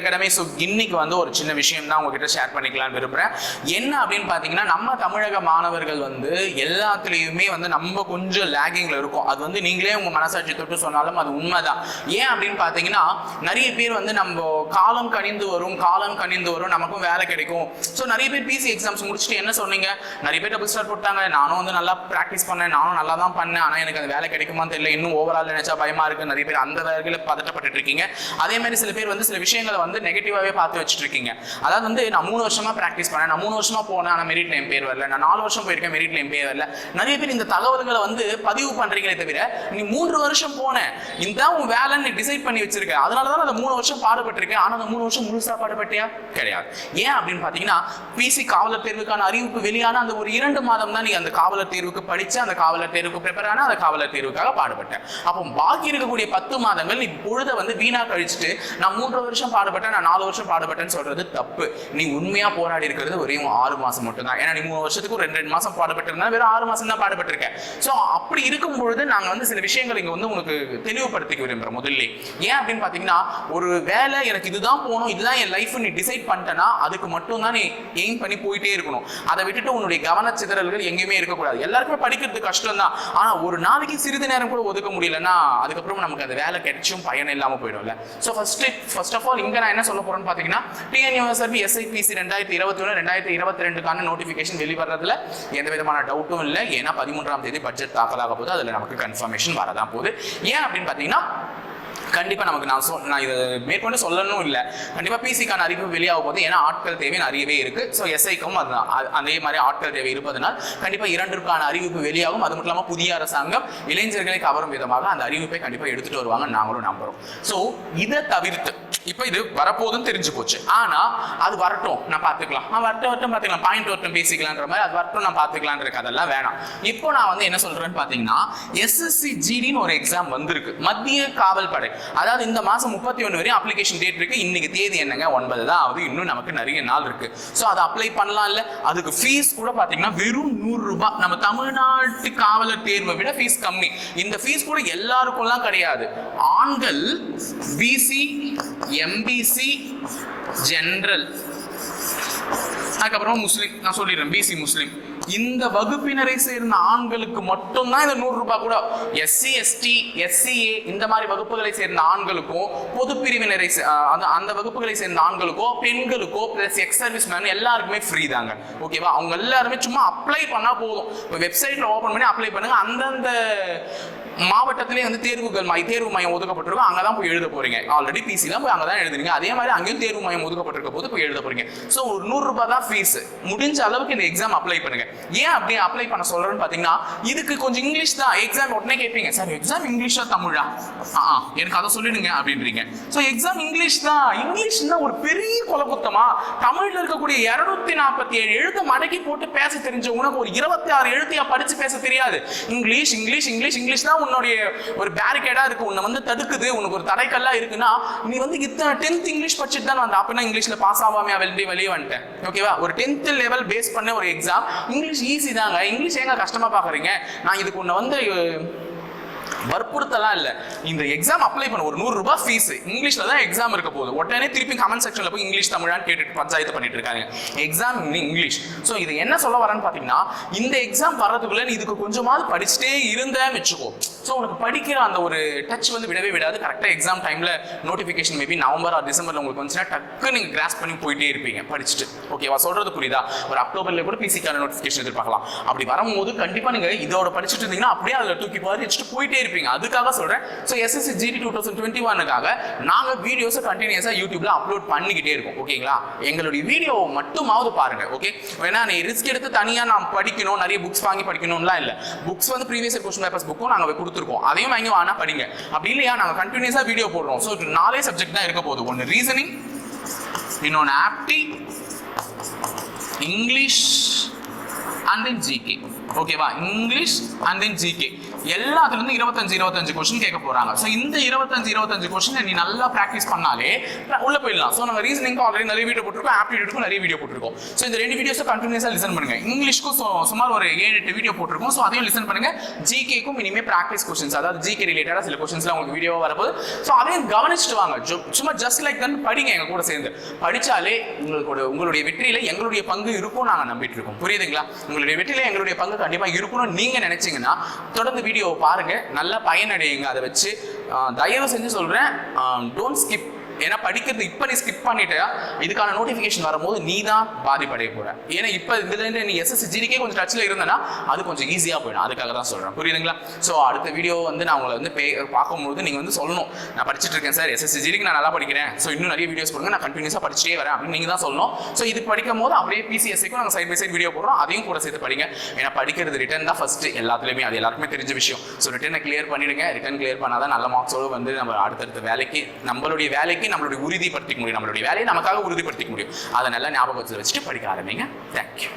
Academy so இன்னைக்கு வந்து ஒரு சின்ன விஷயம் தான் உங்ககிட்ட ஷேர் பண்ணிக்கலாம்னு விரும்புகிறேன் என்ன அப்படின்னு பார்த்தீங்கன்னா நம்ம தமிழக மாணவர்கள் வந்து எல்லாத்துலேயுமே வந்து நம்ம கொஞ்சம் லேகிங்கில் இருக்கும். அது வந்து நீங்களே உங்கள் மனசாட்சி தொட்டு சொன்னாலும் அது உண்மைதான். ஏன் அப்படின்னு பார்த்தீங்கன்னா நிறைய பேர் வந்து நம்ம காலம் கணிந்து வரும் காலம் கணிந்து வரும் நமக்கும் வேலை கிடைக்கும். ஸோ நிறைய பேர் பிசி எக்ஸாம்ஸ் முடிச்சுட்டு என்ன சொன்னீங்க? நிறைய பேர் டபுள் ஸ்டார் போட்டாங்க. நானும் வந்து நல்லா ப்ராக்டிஸ் பண்ணேன். நானும் நல்லா தான் பண்ணேன். ஆனால் எனக்கு அந்த வேலை கிடைக்குமான்னு தெரியல. இன்னும் ஓவரால் நினைச்சா பயமா இருக்கு. நிறைய பேர் அந்த வேலையில் பதட்டப்பட்டு இருக்கீங்க. அதே மாதிரி சில பேர் வந்து சில விஷயங்களை வந்து நெகட்டிவாகவே பார்த்து வச்சுட்டு இருக்கீங்க அதாவது வந்து நான் மூணு வருஷமா ப்ராக்டிஸ் பண்ணேன். நான் மூணு வருஷமா போனேன் ஆனால் மெரிட்ல என் பேர் வரல. நான் நாலு வருஷம் போயிருக்கேன் மெரிட்ல என் பேர் வரல. நிறைய பேர் இந்த தகவல்களை வந்து பதிவு பண்ணுறீங்களே தவிர நீ மூன்று வருஷம் போனேன் இதுதான் உன் வேலைன்னு நீ டிசைட் பண்ணி வச்சிருக்க. அதனால தான் அந்த மூணு வருஷம் பாடுபட்டிருக்கேன் ஆனால் அந்த மூணு வருஷம் முழுசாக பாடுபட்டியா? கிடையாது. ஏன் அப்படின்னு பார்த்தீங்கன்னா பிசி காவலர் தேர்வுக்கான அறிவிப்பு வெளியான அந்த ஒரு இரண்டு மாதம் தான் நீ அந்த காவலர் தேர்வுக்கு படிச்சு அந்த காவலர் தேர்வுக்கு ப்ரிப்பேர் ஆனால் அந்த காவலர் தேர்வுக்காக பாடுபட்டேன் அப்போ பாக்கி இருக்கக்கூடிய பத்து மாதங்கள் நீ பொழுத வந்து வீணா கழிச்சுட்டு நான் மூன்று வருஷம் பாடுபட்டேன் நான் நாலு வருஷம் பாடுபட்டேன்னு சொல்றது தப்பு. நீ உண்மையா போராடி இருக்கிறது ஒரே ஆறு மாசம் மட்டும் தான் ஏன்னா நீ மூணு வருஷத்துக்கு ஒரு ரெண்டு ரெண்டு மாசம் பாடுபட்டிருந்தா வெறும் ஆறு மாசம் தான் பாடுபட்டிருக்கேன். ஸோ அப்படி இருக்கும் பொழுது நாங்க வந்து சில விஷயங்கள் இங்க வந்து உங்களுக்கு தெளிவுபடுத்திக்க விரும்புறோம் முதல்ல. ஏன் அப்படின்னு பாத்தீங்கன்னா ஒரு வேலை எனக்கு இதுதான் போகணும் இதுதான் என் லைஃப் நீ டிசைட் பண்ணிட்டேன்னா அதுக்கு மட்டும் தான் நீ எய்ம் பண்ணி போயிட்டே இருக்கணும். அதை விட்டுட்டு உன்னுடைய கவனச்சிதறல்கள் எங்கேயுமே இருக்கக்கூடாது. எல்லாருக்குமே படிக்கிறது கஷ்டம் தான் ஆனா ஒரு நாளைக்கு சிறிது நேரம் கூட ஒதுக்க முடியலன்னா அதுக்கப்புறம் நமக்கு அந்த வேலை கிடைச்சும் பயன் இல்லாம போயிடும்ல. So first first of all இங்க நான் என்ன சொல்ல போறேன்னு பாத்தீங்கன்னா டிஎன்யூஎஸ்ஆர்பி எஸ்ஐபிசி ரெண்டாயிரத்தி இருபத்தி ஒன்று ரெண்டாயிரத்தி இருபத்தி ரெண்டுக்கான நோட்டிஃபிகேஷன் வெளிவரதுல எந்த விதமான டவுட்டும் இல்லை. ஏன்னா பதிமூன்றாம் தேதி பட்ஜெட் தாக்கலாக போது அதுல நமக்கு கன்ஃபர்மேஷன் வரதான் போகுது. ஏன் அப்படின்னு பாத்தீங்கன்னா கண்டிப்பா நமக்கு நான் சொல் நான் இதை மேற்கொண்டு சொல்லணும் இல்லை. கண்டிப்பா பிசிக்கான அறிவிப்பு வெளியாக போகுது. ஏன்னா ஆட்கள் தேவை நிறையவே இருக்கு. ஸோ எஸ்ஐக்கும் அதுதான் அதே மாதிரி ஆட்கள் தேவை இருப்பதனால் கண்டிப்பா இரண்டிற்கான அறிவிப்பு வெளியாகும். அது மட்டும் இல்லாமல் புதிய அரசாங்கம் இளைஞர்களை கவரும் விதமாக அந்த அறிவிப்பை கண்டிப்பா எடுத்துட்டு வருவாங்க நாங்களும் நம்புறோம். ஸோ இதை தவிர்த்து இப்போ இது வரப்போதும் தெரிஞ்சு போச்சு. ஆனா அது வரட்டும். நான் பார்த்துக்கலாம். நான் வரட்டும் வரட்டும் பார்த்துக்கலாம். பாயிண்ட் வரட்டும் பேசிக்கலான்ற மாதிரி அது வரட்டும் நான் பார்த்துக்கலான்ற இருக்கு அதெல்லாம் வேணாம். இப்போ நான் வந்து என்ன சொல்றேன்னு பார்த்தீங்கன்னா எஸ்எஸ்சி ஜிடின்னு ஒரு எக்ஸாம் வந்திருக்கு. மத்திய காவல் படை அதாவது இந்த மாசம் முப்பத்தி ஒன்று வரையும் அப்ளிகேஷன் டேட் இருக்கு. இன்னைக்கு தேதி என்னங்க? ஒன்பது தான் ஆகுது. இன்னும் நமக்கு நிறைய நாள் இருக்கு. ஸோ அதை அப்ளை பண்ணலாம் இல்ல அதுக்கு ஃபீஸ் கூட பார்த்தீங்கன்னா வெறும் நூறு ரூபாய். நம்ம தமிழ்நாட்டு காவலர் தேர்வை விட ஃபீஸ் கம்மி. இந்த ஃபீஸ் கூட எல்லாருக்கும்லாம் கிடையாது. ஆண்கள் பிசி எம்பிசி ஜென்ரல் அதுக்கப்புறம் முஸ்லீம். நான் சொல்லிடுறேன். பிசி முஸ்லீம். இந்த வகுப்பினரை சேர்ந்த ஆண்களுக்கு மட்டும்தான் இந்த நூறு ரூபாய் கூட. எஸ்சி எஸ்டி எஸ்சிஏ இந்த மாதிரி வகுப்புகளை சேர்ந்த ஆண்களுக்கும் பொது பிரிவினரை சே- அந்த அந்த வகுப்புகளை சேர்ந்த ஆண்களுக்கோ பெண்களுக்கோ பிளஸ் எக்ஸ் சர்வீஸ் மேன் எல்லாருக்குமே ஃப்ரீ தாங்க. ஓகேவா அவங்க எல்லாருமே சும்மா அப்ளை பண்ணா போதும். இப்போ வெப்சைட்ல ஓபன் பண்ணி அப்ளை பண்ணுங்க. அந்தந்த மாவட்டத்திலே வந்து தேர்வுகள் மை தேர்வு மையம் ஒதுக்கப்பட்டிருக்கும். அங்கே தான் போய் எழுத போறீங்க. ஆல்ரெடி பிசிலாம் போய் அங்கே தான் எழுதுறீங்க அதே மாதிரி அங்கேயும் தேர்வு மையம் ஒதுக்கப்பட்டிருக்க போது போய் எழுத போறீங்க. ஸோ ஒரு நூறுரூபா தான் ஃபீஸ் முடிஞ்ச அளவுக்கு இந்த எக்ஸாம் அப்ளை பண்ணுங்க. ஏன் அப்படி அப்ளை பண்ண சொல்றேன்னு பார்த்தீங்கன்னா இதுக்கு கொஞ்சம் இங்கிலீஷ் தான். எக்ஸாம் உடனே கேட்பீங்க. சார் எக்ஸாம் இங்கிலீஷா தமிழா? ஆ ஆ, எனக்கு அதை சொல்லிடுங்க அப்படின்றீங்க. ஸோ எக்ஸாம் இங்கிலீஷ் தான். இங்கிலீஷ்னா ஒரு பெரிய குலகுத்தமா? தமிழ்ல இருக்கக்கூடிய இருநூத்தி நாற்பத்தி ஏழு எழுத்து மடக்கி போட்டு பேச தெரிஞ்ச உனக்கு ஒரு இருபத்தி ஆறு எழுத்தையா படிச்சு பேச தெரியாது. இங்கிலீஷ் இங்கிலீஷ் இங்கிலீஷ் இங்கிலீஷ் தான் உன்னுடைய ஒரு பேரிகேடா இருக்கு. உன்னை வந்து தடுக்குது. உனக்கு ஒரு தடைக்கல்லா இருக்குன்னா நீ வந்து இத்தனை டென்த் இங்கிலீஷ் படிச்சுட்டு தான் வந்த. அப்படின்னா இங்கிலீஷ்ல பாஸ் ஆகாம வெளியே வெளியே வந்துட்டேன். ஓகேவா ஒரு டென்த் லெவல் பேஸ் பண்ண ஒரு எக்ஸாம் இங்கிலீஷ் ஈஸி தாங்க. இங்கிலீஷ் ஏங்க கஷ்டமா பாக்குறீங்க? நான் இதுக்கு உன்னை வந்து வற்புறுத்தலாம் இல்லை. இந்த எக்ஸாம் அப்ளை பண்ண ஒரு நூறு ரூபாய் ஃபீஸ் இங்கிலீஷ்ல தான் எக்ஸாம் இருக்க போகுது. உடனே திருப்பி கமெண்ட் செக்ஷனில் போய் இங்கிலீஷ் தமிழான்னு கேட்டுட்டு பஞ்சாயத்து பண்ணிட்டு இருக்காங்க. Exam English. ஸோ இது என்ன சொல்ல வரேன்னு பார்த்தீங்கன்னா இந்த எக்ஸாம் வர்றதுக்குள்ள நீ இதுக்கு கொஞ்சமாவது படிச்சுட்டே இருந்தேன்னு வச்சுக்கோ. ஸோ உனக்கு படிக்கிற அந்த ஒரு டச் வந்து விடவே விடாது. கரெக்டாக எக்ஸாம் டைமில் நோட்டிஃபிகேஷன் மேபி நவம்பர் ஆர் டிசம்பரில் உங்களுக்கு வந்துச்சுன்னா டக்கு நீங்கள் கிராஸ் பண்ணி போயிட்டே இருப்பீங்க படிச்சுட்டு. ஓகேவா சொல்கிறது புரியுதா? ஒரு அக்டோபரில் கூட பிசிக்கான நோட்டிஃபிகேஷன் எதிர்பார்க்கலாம். அப்படி வரும்போது கண்டிப்பாக நீங்கள் இதோட படிச்சுட்டு இருந்தீங்கன்னா அப்படியே அதில் தூக்கி பாரு வச்சுட்டு போயிட்டே இருப்பீங்க. அதுக்காக சொல்றேன். So SSC GD two thousand twenty ஒனுக்காக நாங்க வீடியோஸை கண்டினியூஸா யூடியூப்ல அப்லோட் பண்ணிக்கிட்டே இருக்கோம். ஓகேங்களா? எங்களுடைய வீடியோவை மட்டுமாவது பாருங்க ஓகே வேணா நீ ரிஸ்க் எடுத்து தனியா நான் படிக்கணும் நிறைய புக்ஸ் வாங்கி படிக்கணும்லாம் இல்லை. புக்ஸ் வந்து ப்ரீவியஸ் கொஸ்டின் பேப்பர்ஸ் புக்கும் நாங்கள் கொடுத்துருக்கோம். அதையும் வாங்கி வாங்க படிங்க. அப்படி இல்லையா? நாங்கள் கண்டினியூஸாக வீடியோ போடுறோம். ஸோ நாலே சப்ஜெக்ட் தான் இருக்க போகுது. ஒன்று ரீசனிங் இன்னொன்று apti English and then GK ஓகேவா இங்கிலீஷ் அண்ட் தென் ஜிகே எல்லாத்துலேருந்து இருபத்தஞ்சு இருபத்தஞ்சு கொஸ்டின் கேட்க போறாங்க. ஸோ இந்த இருபத்தஞ்சு இருபத்தஞ்சு கொஸ்டின் நீ நல்லா ப்ராக்டிஸ் பண்ணாலே உள்ள போயிடலாம். ஸோ நம்ம ரீசனிங்க்கு ஆல்ரெடி நிறைய வீடியோ போட்டிருக்கோம் ஆப்டிடியூடுக்கும் நிறைய வீடியோ போட்டிருக்கோம். ஸோ இந்த ரெண்டு வீடியோஸை கண்டினியூஸாக லிசன் பண்ணுங்க. இங்கிலீஷ்க்கும் சுமார் ஒரு ஏழு எட்டு வீடியோ போட்டிருக்கோம். ஸோ அதையும் லிசன் பண்ணுங்க. ஜிகேக்கும் இனிமேல் ப்ராக்டிஸ் கொஸ்டின்ஸ் அதாவது ஜிகே ரிலேட்டடாக சில கொஸ்டின்ஸ்லாம் உங்களுக்கு வீடியோ வரப்போது ஸோ அதையும் கவனிச்சுட்டு வாங்க. சும்மா ஜஸ்ட் லைக் தன் படிங்க எங்க கூட சேர்ந்து. படிச்சாலே உங்களுக்கு உங்களுடைய வெற்றியில எங்களுடைய பங்கு இருக்கும் நாங்கள் நம்பிட்டு இருக்கோம். புரியுதுங்களா? உங்களுடைய வெற்றியில எங்களுடைய பங்கு கண்டிப்பாக இருக்கணும்னு நீங்க நினைச்சீங்கன்னா தொடர்ந்து வீடியோவை பாருங்க. நல்லா பயனடையுங்க. அதை வச்சு தயவு செஞ்சு சொல்றேன். டோன்ட் ஸ்கிப் ஏன்னா படிக்கிறது இப்போ நீ ஸ்கிப் பண்ணிட்டா இதுக்கான நோட்டிஃபிகேஷன் வரும்போது நீ தான் பாதிப்படைய போற. ஏன்னா இப்போ இதுலேருந்து நீ எஸ்எஸ்சி ஜிடிக்கே கொஞ்சம் டச்சில் இருந்தனா அது கொஞ்சம் ஈஸியாக போயிடும். அதுக்காக தான் சொல்கிறேன் புரியுதுங்களா? ஸோ அடுத்த வீடியோ வந்து நான் உங்களை வந்து பே பார்க்கும்போது நீங்கள் வந்து சொல்லணும். நான் படிச்சுட்டு இருக்கேன் சார் எஸ்எஸ்சி ஜிடிக்கு நான் நல்லா படிக்கிறேன். ஸோ இன்னும் நிறைய வீடியோஸ் கொடுங்க. நான் கண்டினியூஸாக படிச்சிட்டே வரேன் அப்படின்னு நீங்கள் தான் சொல்லணும். ஸோ இது படிக்கும் போது அப்படியே பிசிஎஸ்சிக்கும் நாங்கள் சைட் பை சைட் வீடியோ போடுறோம். அதையும் கூட சேர்த்து படிங்க. ஏன்னா படிக்கிறது ரிட்டன் தான் ஃபர்ஸ்ட் எல்லாத்துலேயுமே. அது எல்லாருக்குமே தெரிஞ்ச விஷயம். ஸோ ரிட்டனை கிளியர் பண்ணிடுங்க. ரிட்டன் கிளியர் பண்ணாதான் நல்ல மார்க்ஸோடு வந்து நம்ம அடுத்தடுத்த வேலைக்கு நம்மளுடைய வேலைக்கு நம்மளுடைய உறுதிப்படுத்திக்க முடியும் நம்மளுடைய வேலையை நமக்காக உறுதிப்படுத்திக்க முடியும். அதை நல்லா ஞாபகத்தில் வச்சுட்டு படிக்க ஆரம்பிங்க. தேங்க்யூ